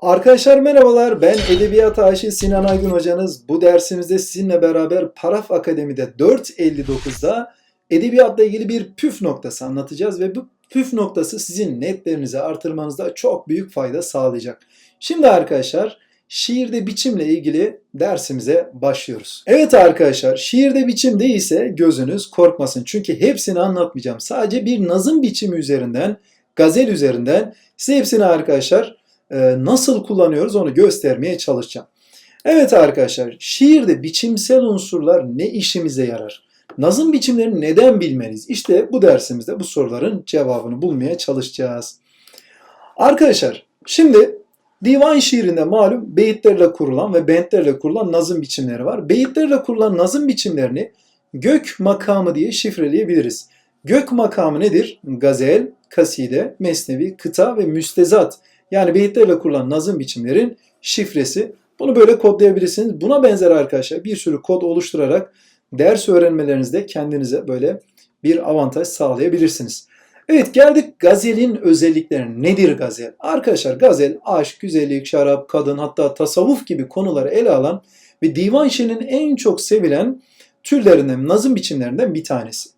Arkadaşlar merhabalar. Ben Edebiyat Aşığı Sinan Aygün hocanız. Bu dersimizde sizinle beraber Paraf Akademi'de 4.59'da edebiyatla ilgili bir püf noktası anlatacağız ve bu püf noktası sizin netlerinizi artırmanızda çok büyük fayda sağlayacak. Şimdi arkadaşlar şiirde biçimle ilgili dersimize başlıyoruz. Evet arkadaşlar şiirde biçim değilse gözünüz korkmasın. Çünkü hepsini anlatmayacağım. Sadece bir nazım biçimi üzerinden, gazel üzerinden size hepsini arkadaşlar nasıl kullanıyoruz onu göstermeye çalışacağım. Evet arkadaşlar, şiirde biçimsel unsurlar ne işimize yarar? Nazım biçimlerini neden bilmeliyiz? İşte bu dersimizde bu soruların cevabını bulmaya çalışacağız. Arkadaşlar, şimdi divan şiirinde malum beyitlerle kurulan ve bentlerle kurulan nazım biçimleri var. Beyitlerle kurulan nazım biçimlerini gök makamı diye şifreleyebiliriz. Gök makamı nedir? Gazel, kaside, mesnevi, kıta ve müstezat yani beyitlerle kurulan nazım biçimlerin şifresi. Bunu böyle kodlayabilirsiniz. Buna benzer arkadaşlar bir sürü kod oluşturarak ders öğrenmelerinizde kendinize böyle bir avantaj sağlayabilirsiniz. Evet geldik gazelin özelliklerine. Nedir gazel? Arkadaşlar gazel aşk, güzellik, şarap, kadın hatta tasavvuf gibi konuları ele alan ve divan şiirinin en çok sevilen türlerinden, nazım biçimlerinden bir tanesi.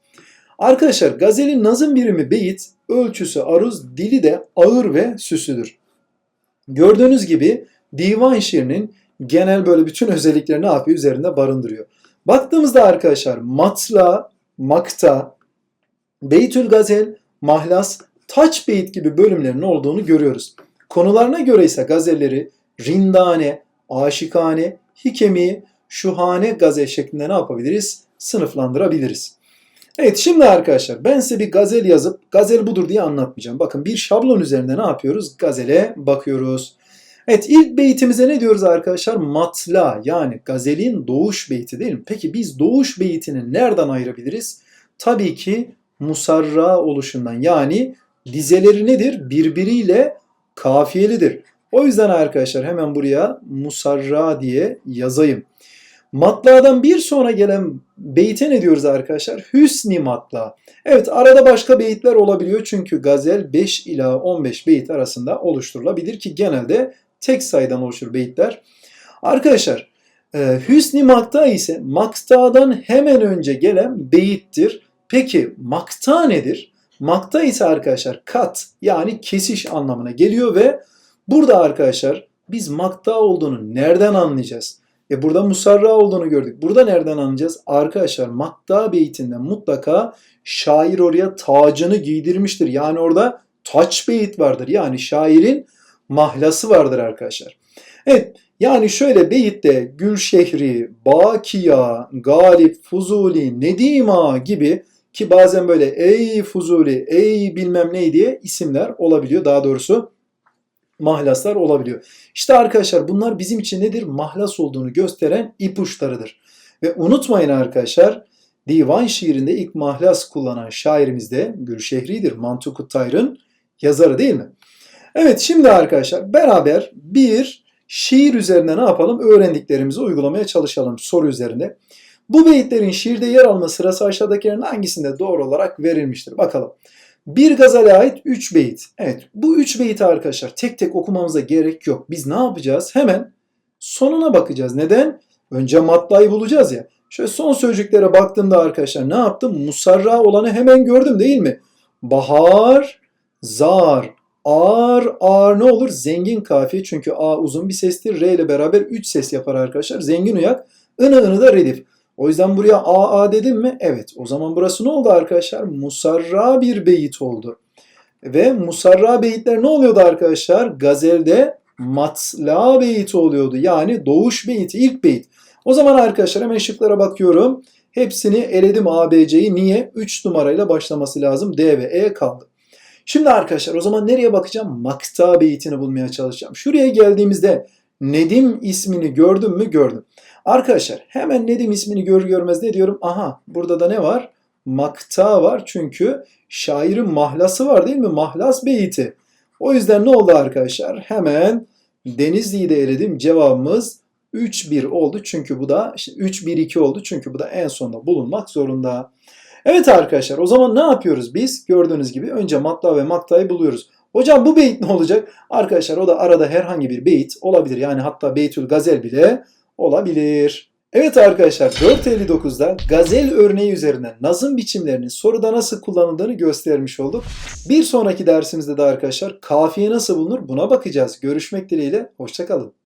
Arkadaşlar gazelin nazım birimi beyit, ölçüsü aruz, dili de ağır ve süslüdür. Gördüğünüz gibi divan şiirinin genel böyle bütün özelliklerini yapıyor? Üzerinde barındırıyor. Baktığımızda arkadaşlar matla, makta, beytül gazel, mahlas, taç beyit gibi bölümlerin olduğunu görüyoruz. Konularına göre ise gazelleri rindane, aşikane, hikemi, şuhane gazel şeklinde ne yapabiliriz? Sınıflandırabiliriz. Evet şimdi arkadaşlar ben size bir gazel yazıp gazel budur diye anlatmayacağım. Bakın bir şablon üzerinde ne yapıyoruz? Gazele bakıyoruz. Evet ilk beytimize ne diyoruz arkadaşlar? Matla yani gazelin doğuş beyti değil mi? Peki biz doğuş beytini nereden ayırabiliriz? Tabii ki musarra oluşundan yani dizeleri nedir? Birbiriyle kafiyelidir. O yüzden arkadaşlar hemen buraya musarra diye yazayım. Matla'dan bir sonra gelen beyte ne diyoruz arkadaşlar? Hüsni matla. Evet arada başka beyitler olabiliyor çünkü gazel 5 ila 15 beyit arasında oluşturulabilir ki genelde tek sayıdan oluşur beyitler. Arkadaşlar e, Hüsni makta ise maktadan hemen önce gelen beyittir. Peki makta nedir? Makta ise arkadaşlar kat yani kesiş anlamına geliyor ve burada arkadaşlar biz makta olduğunu nereden anlayacağız? E burada musarra olduğunu gördük. Burada nereden anlayacağız? Arkadaşlar makta beytinde mutlaka şair oraya tacını giydirmiştir. Yani orada taç beyit vardır. Yani şairin mahlası vardır arkadaşlar. Evet yani şöyle beyitte Gülşehri, Bakiya, Galip, Fuzuli, Nedima gibi ki bazen böyle ey Fuzuli, ey bilmem ne diye isimler olabiliyor. Daha doğrusu mahlaslar olabiliyor. İşte arkadaşlar bunlar bizim için nedir? Mahlas olduğunu gösteren ipuçlarıdır. Ve unutmayın arkadaşlar divan şiirinde ilk mahlas kullanan şairimiz de Gülşehri'dir. Mantukut Tayr'ın yazarı değil mi? Evet şimdi arkadaşlar beraber bir şiir üzerinde ne yapalım? Öğrendiklerimizi uygulamaya çalışalım soru üzerinde. Bu beyitlerin şiirde yer alma sırası aşağıdakilerin hangisinde doğru olarak verilmiştir? Bakalım. Bir gazale ait 3 beyit. Evet bu 3 beyit arkadaşlar tek tek okumamıza gerek yok. Biz ne yapacağız? Hemen sonuna bakacağız. Neden? Önce matlayı bulacağız ya. Şöyle son sözcüklere baktığımda arkadaşlar ne yaptım? Musarra olanı hemen gördüm değil mi? Bahar, zar, ağır, ağır ne olur? Zengin kafiye çünkü A uzun bir sestir. R ile beraber 3 ses yapar arkadaşlar. Zengin uyak, ını ını da redif. O yüzden buraya A A dedim mi? Evet. O zaman burası ne oldu arkadaşlar? Musarra bir beyit oldu. Ve musarra beyitler ne oluyordu arkadaşlar? Gazelde matla beyit oluyordu. Yani doğuş beyti, ilk beyit. O zaman arkadaşlar hemen şıklara bakıyorum. Hepsini eledim A, B, C'yi. Niye? 3 numarayla başlaması lazım. D ve E kaldı. Şimdi arkadaşlar o zaman nereye bakacağım? Makta beytini bulmaya çalışacağım. Şuraya geldiğimizde Nedim ismini gördüm mü? Gördüm. Arkadaşlar hemen Nedim ismini gör görmez ne diyorum? Aha burada da ne var? Makta var çünkü şairin mahlası var değil mi? Mahlas beyti. O yüzden ne oldu arkadaşlar? Hemen Denizli'yi de eledim. Cevabımız 3-1 oldu. Çünkü bu da işte 3-1-2 oldu. Çünkü bu da en sonda bulunmak zorunda. Evet arkadaşlar o zaman ne yapıyoruz biz? Gördüğünüz gibi önce matla ve maktayı buluyoruz. Hocam bu beyit ne olacak? Arkadaşlar o da arada herhangi bir beyit olabilir. Yani hatta beytül gazel bile olabilir. Evet arkadaşlar 459'da gazel örneği üzerinden nazım biçimlerinin soruda nasıl kullanıldığını göstermiş olduk. Bir sonraki dersimizde de arkadaşlar kafiye nasıl bulunur buna bakacağız. Görüşmek dileğiyle hoşçakalın.